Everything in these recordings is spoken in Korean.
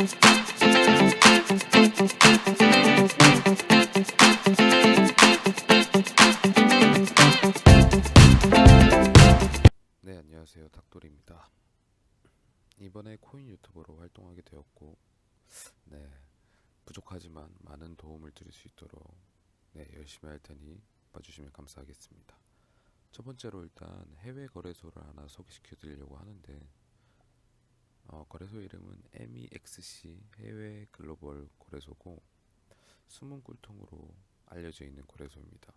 네, 안녕하세요. 닭돌입니다. 이번에 코인 유튜버로 활동하게 되었고, 네, 부족하지만 많은 도움을 드릴 수 있도록 네, 열심히 할 테니 봐주시면 감사하겠습니다. 첫 번째로 일단 해외 거래소를 하나 소개시켜 드리려고 하는데, 어, 거래소 이름은 MEXC 해외 글로벌 거래소고, 숨은 꿀통으로 알려져 있는 거래소입니다.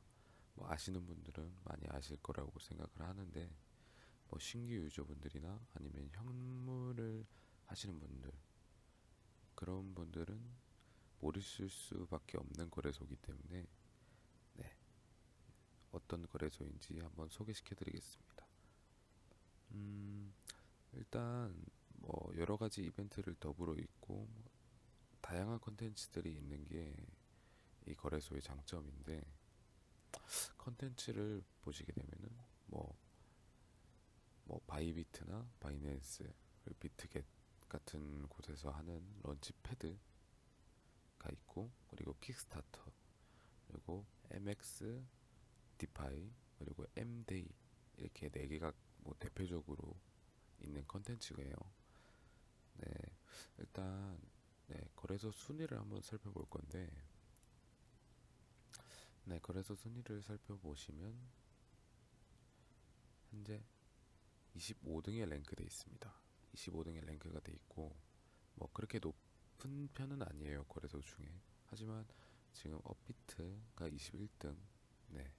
뭐 아시는 분들은 많이 아실 거라고 생각을 하는데, 뭐 신규 유저분들이나 아니면 현물을 하시는 분들 그런 분들은 모르실 수밖에 없는 거래소이기 때문에 네 어떤 거래소인지 한번 소개시켜 드리겠습니다. 음 일단 뭐 여러 가지 이벤트를 더불어 있고 뭐 다양한 컨텐츠들이 있는 게 이 거래소의 장점인데 컨텐츠를 보시게 되면은 뭐 뭐 바이비트나 바이낸스, 비트겟 같은 곳에서 하는 런치 패드가 있고 그리고 킥스타터 그리고 MX 디파이 그리고 M데이 이렇게 네 개가 뭐 대표적으로 있는 컨텐츠예요. 네, 일단 네, 거래소 순위를 한번 살펴볼 건데 네, 거래소 순위를 살펴보시면 현재 25등에 랭크돼 있습니다. 25등에 랭크가 돼 있고 뭐 그렇게 높은 편은 아니에요 거래소 중에 하지만 지금 업비트가 21등 네.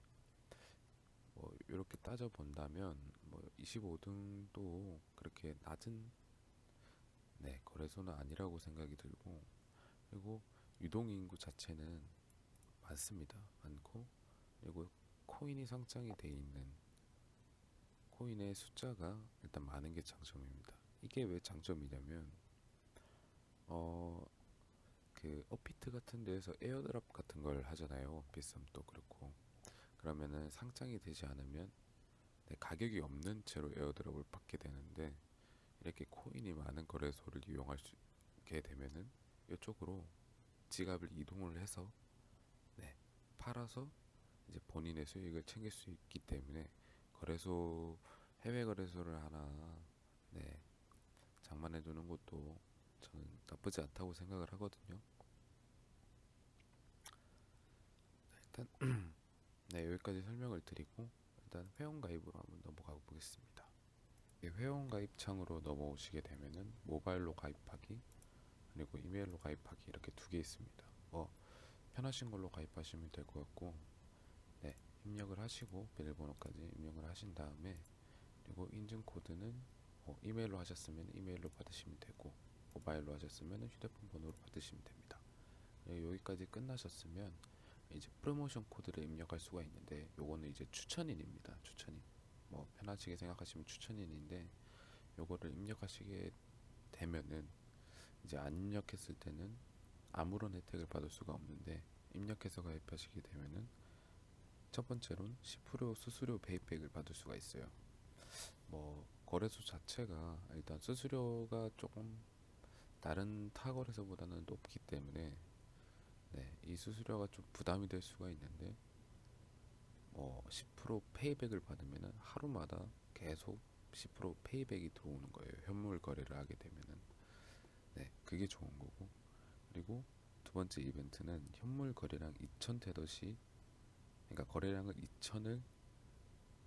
뭐 이렇게 따져 본다면 뭐 25등도 그렇게 낮은 네 거래소는 아니라고 생각이 들고 그리고 유동 인구 자체는 많습니다 많고 그리고 코인이 상장이 돼 있는 코인의 숫자가 일단 많은 게 장점입니다. 이게 왜 장점이냐면 어그 업비트 같은 데에서 에어드랍 같은 걸 하잖아요. 비썸도 그렇고 그러면은 상장이 되지 않으면 네, 가격이 없는 채로 에어드랍을 받게 되는데 이렇게 코인이 많은 거래소를 이용할 수 있게 되면은 이쪽으로 지갑을 이동을 해서 네, 팔아서 이제 본인의 수익을 챙길 수 있기 때문에 거래소 해외 거래소를 하나 네 장만해 두는 것도 저는 나쁘지 않다고 생각을 하거든요. 일단 네 여기까지 설명을 드리고 일단 회원 가입으로 한번 넘어가 보겠습니다. 이 회원 가입 창으로 넘어오시게 되면은 모바일로 가입하기 그리고 이메일로 가입하기 이렇게 두 개 있습니다. 뭐 편하신 걸로 가입하시면 될 것 같고 네 입력을 하시고 비밀번호까지 입력을 하신 다음에 그리고 인증 코드는 어, 이메일로 하셨으면 이메일로 받으시면 되고 모바일로 하셨으면 휴대폰 번호로 받으시면 됩니다. 네, 여기까지 끝나셨으면 이제 프로모션 코드를 입력할 수가 있는데 요거는 이제 추천인입니다. 추천인. 뭐 편하시게 생각하시면 추천인인데 요거를 입력하시게 되면은 이제 안 입력했을 때는 아무런 혜택을 받을 수가 없는데 입력해서 가입하시게 되면은 첫 번째로는 10% 수수료 페이백을 받을 수가 있어요. 뭐 거래소 자체가 일단 수수료가 조금 다른 타 거래소보다는 높기 때문에 네, 이 수수료가 좀 부담이 될 수가 있는데 뭐10% 페이백을 받으면은 하루마다 계속 10% 페이백이 들어오는 거예요. 현물 거래를 하게 되면은 네, 그게 좋은 거고 그리고 두 번째 이벤트는 현물 거래량 2,000 테더시 그러니까 거래량을 2,000을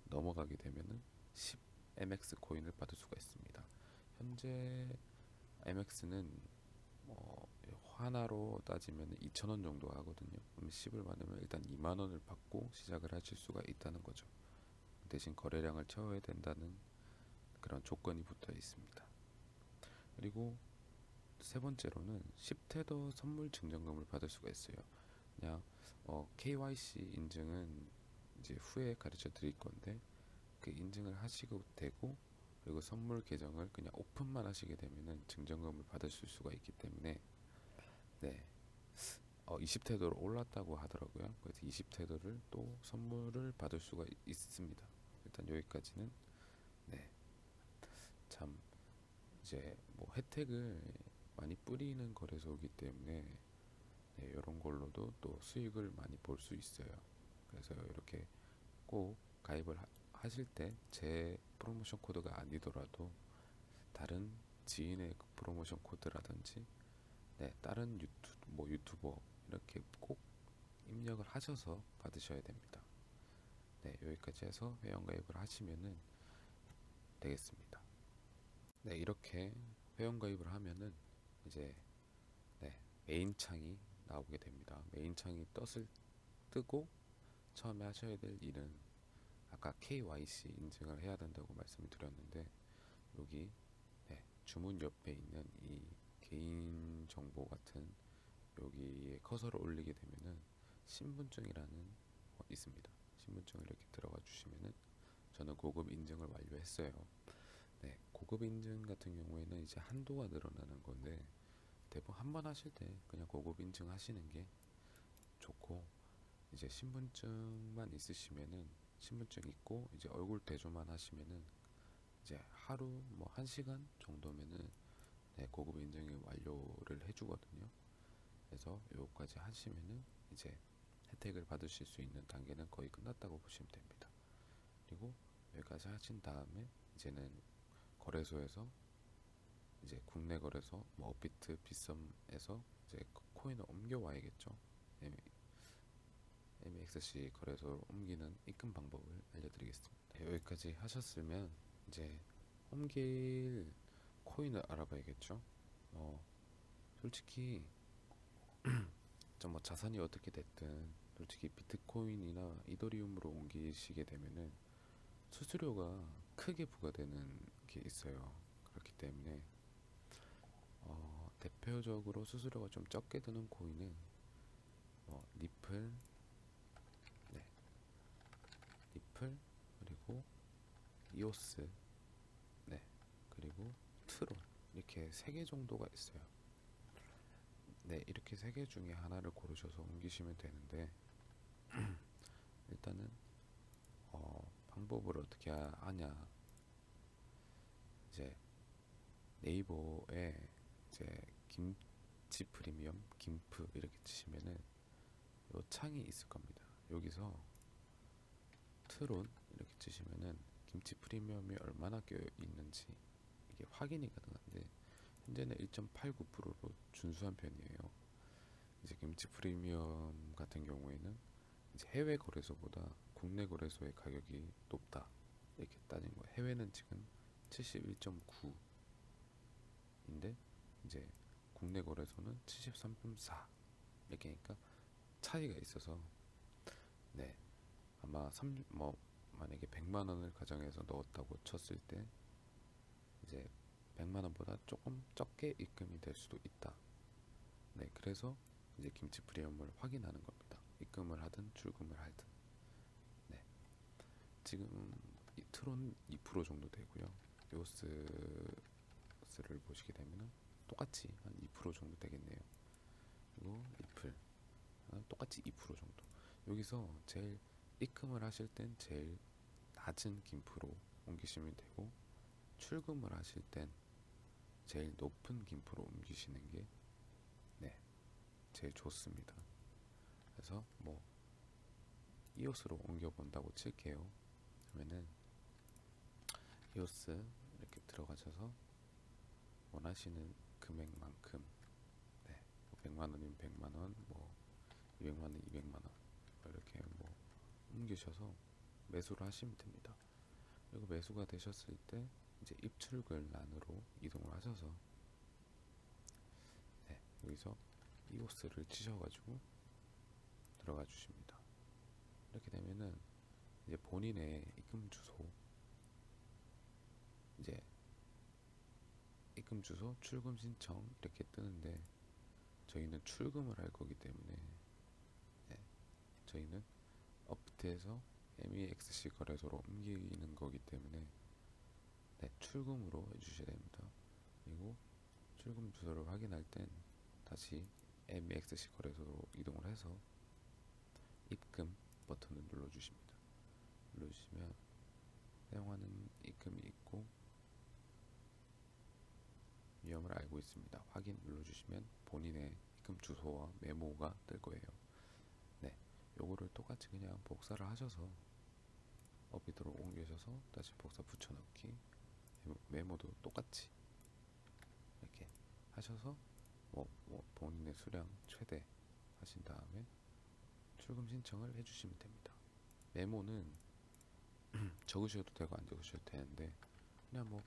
넘어가게 되면은 10 MX 코인을 받을 수가 있습니다. 현재 MX는 뭐 하나로 따지면 2,000원 정도 하거든요. 그럼 10을 받으면 일단 2만 원을 받고 시작을 하실 수가 있다는 거죠. 대신 거래량을 채워야 된다는 그런 조건이 붙어 있습니다. 그리고 세 번째로는 10테더 선물 증정금을 받을 수가 있어요. 그냥 어, KYC 인증은 이제 후에 가르쳐 드릴 건데 그 인증을 하시고 되고 그리고 선물 계정을 그냥 오픈만 하시게 되면은 증정금을 받으실 수가 있기 때문에 네. 어, 20태도로 올랐다고 하더라고요. 그래서 20태도를 또 선물을 받을 수가 있- 있습니다. 일단 여기까지는 네. 참 이제 뭐 혜택을 많이 뿌리는 거래소이기 때문에 네, 이런 걸로도 또 수익을 많이 볼 수 있어요. 그래서 이렇게 꼭 가입을 하, 하실 때 제 프로모션 코드가 아니더라도 다른 지인의 그 프로모션 코드라든지 네, 다른 유튜 뭐 유튜버 이렇게 꼭 입력을 하셔서 받으셔야 됩니다. 네, 여기까지 해서 회원 가입을 하시면은 되겠습니다. 네, 이렇게 회원 가입을 하면은 이제 네, 메인 창이 나오게 됩니다. 메인 창이 떴을 뜨고 처음에 하셔야 될 일은 아까 KYC 인증을 해야 된다고 말씀을 드렸는데 여기 네, 주문 옆에 있는 이 개인 정보 같은 여기에 커서를 올리게 되면은 신분증이라는 어, 있습니다. 신분증을 이렇게 들어가 주시면은 저는 고급 인증을 완료했어요. 네, 고급 인증 같은 경우에는 이제 한도가 늘어나는 건데 대부분 한 번 하실 때 그냥 고급 인증 하시는 게 좋고 이제 신분증만 있으시면은 신분증 있고 이제 얼굴 대조만 하시면은 이제 하루 뭐 한 시간 정도면은 네, 고급 인증이 완료를 해주거든요. 그래서 요거까지 하시면은 이제 혜택을 받으실 수 있는 단계는 거의 끝났다고 보시면 됩니다. 그리고 여기까지 하신 다음에 이제는 거래소에서 이제 국내 거래소 뭐 업비트, 빗썸에서 이제 코인을 옮겨와야겠죠. MXC 거래소로 옮기는 입금 방법을 알려드리겠습니다. 네, 여기까지 하셨으면 이제 옮길 코인을 알아봐야겠죠. 어, 솔직히 좀뭐 자산이 어떻게 됐든 솔직히 비트코인이나 이더리움으로 옮기시게 되면은 수수료가 크게 부과되는 게 있어요. 그렇기 때문에 어, 대표적으로 수수료가 좀 적게 드는 코인은 뭐 리플, 네, 리플 그리고 이오스, 네, 그리고 트론 이렇게 세 개 정도가 있어요. 네, 이렇게 세 개 중에 하나를 고르셔서 옮기시면 되는데 일단은 어, 방법을 어떻게 하- 하냐 이제 네이버에 이제 김치 프리미엄 김프 이렇게 치시면은 요 창이 있을 겁니다. 여기서 트론 이렇게 치시면은 김치 프리미엄이 얼마나 껴 있는지 이게 확인이 가능한데 현재는 1.89%로 준수한 편이에요. 이제 김치 프리미엄 같은 경우에는 이제 해외 거래소보다 국내 거래소의 가격이 높다 이렇게 따진 거예요. 해외는 지금 71.9인데 이제 국내 거래소는 73.4 이렇게 하니까 차이가 있어서 네 아마 3, 뭐 만약에 100만 원을 가정해서 넣었다고 쳤을 때 이제 100만 원보다 조금 적게 입금이 될 수도 있다. 네, 그래서 이제 김치 프리미엄을 확인하는 겁니다. 입금을 하든 출금을 하든. 네. 지금 이 트론 2% 정도 되고요. 요스를 보시게 되면은 똑같이 한 2% 정도 되겠네요. 그리고 아, 똑같이 2% 정도. 여기서 제일 입금을 하실 땐 제일 낮은 김프로 옮기시면 되고 출금을 하실 땐 제일 높은 김프로 옮기시는 게 네, 제일 좋습니다. 그래서 뭐 이오스로 옮겨 본다고 칠게요. 그러면은 이오스 이렇게 들어가셔서 원하시는 금액만큼 네, 100만 원이면 100만 원, 뭐 200만 원, 200만 원 이렇게 뭐 옮기셔서 매수를 하시면 됩니다. 그리고 매수가 되셨을 때 이제 입출글란으로 이동을 하셔서 네, 여기서 이오스를 치셔가지고 들어가 주십니다. 이렇게 되면은 이제 본인의 입금 주소 이제 입금 주소 출금 신청 이렇게 뜨는데 저희는 출금을 할 거기 때문에 네, 저희는 업비트에서 MEXC 거래소로 옮기는 거기 때문에 네, 출금으로 해주셔야 됩니다. 그리고 출금 주소를 확인할 땐 다시 MEXC 거래소로 이동을 해서 입금 버튼을 눌러주십니다. 눌러주시면 사용하는 입금이 있고 위험을 알고 있습니다. 확인 눌러주시면 본인의 입금 주소와 메모가 뜰 거예요. 네, 요거를 똑같이 그냥 복사를 하셔서 업비드로 옮기셔서 다시 복사 붙여넣기 메모- 메모도 똑같이 이렇게 하셔서 뭐, 뭐 본인의 수량 최대 하신 다음에 출금 신청을 해주시면 됩니다. 메모는 적으셔도 되고 안 적으셔도 되는데 그냥 뭐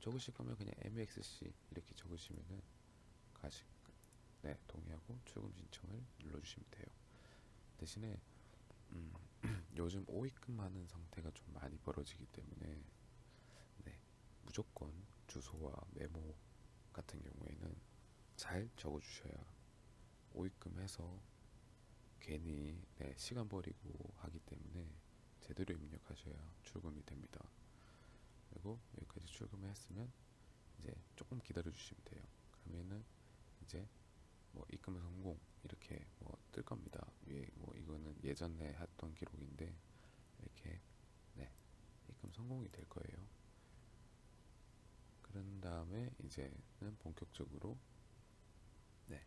적으실 거면 그냥 MXC 이렇게 적으시면은 가시 네 동의하고 출금 신청을 눌러주시면 돼요. 대신에 음, 요즘 오입금 하는 상태가 좀 많이 벌어지기 때문에 네 무조건 주소와 메모 같은 경우에는 잘 적어주셔야 오입금 해서 괜히 네, 시간 버리고 하기 때문에 제대로 입력하셔야 출금이 됩니다. 그리고 여기까지 출금을 했으면 이제 조금 기다려 주시면 돼요. 그러면은 이제 뭐 입금 성공 이렇게 뭐 뜰 겁니다. 위에 뭐 이거는 예전에 했던 기록인데 이렇게 네 입금 성공이 될 거예요. 다음에 이제는 본격적으로 네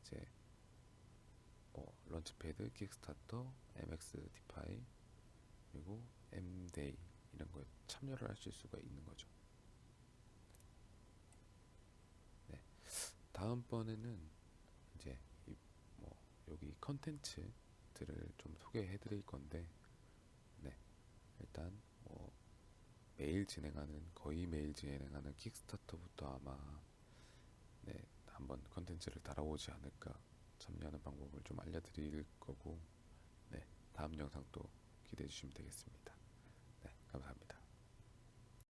이제 뭐 런치패드, 킥스타터, MX 디파이 그리고 M데이 이런 거에 참여를 하실 수가 있는 거죠. 네. 다음번에는 이제 이뭐 여기 컨텐츠들을 좀 소개해 드릴 건데 네. 일단 뭐 매일 진행하는 거의 매일 진행하는 킥스타터부터 아마 네, 한번 컨텐츠를 달아오지 않을까 참여하는 방법을 좀 알려드릴 거고 네, 다음 영상 또 기대해 주시면 되겠습니다. 네, 감사합니다.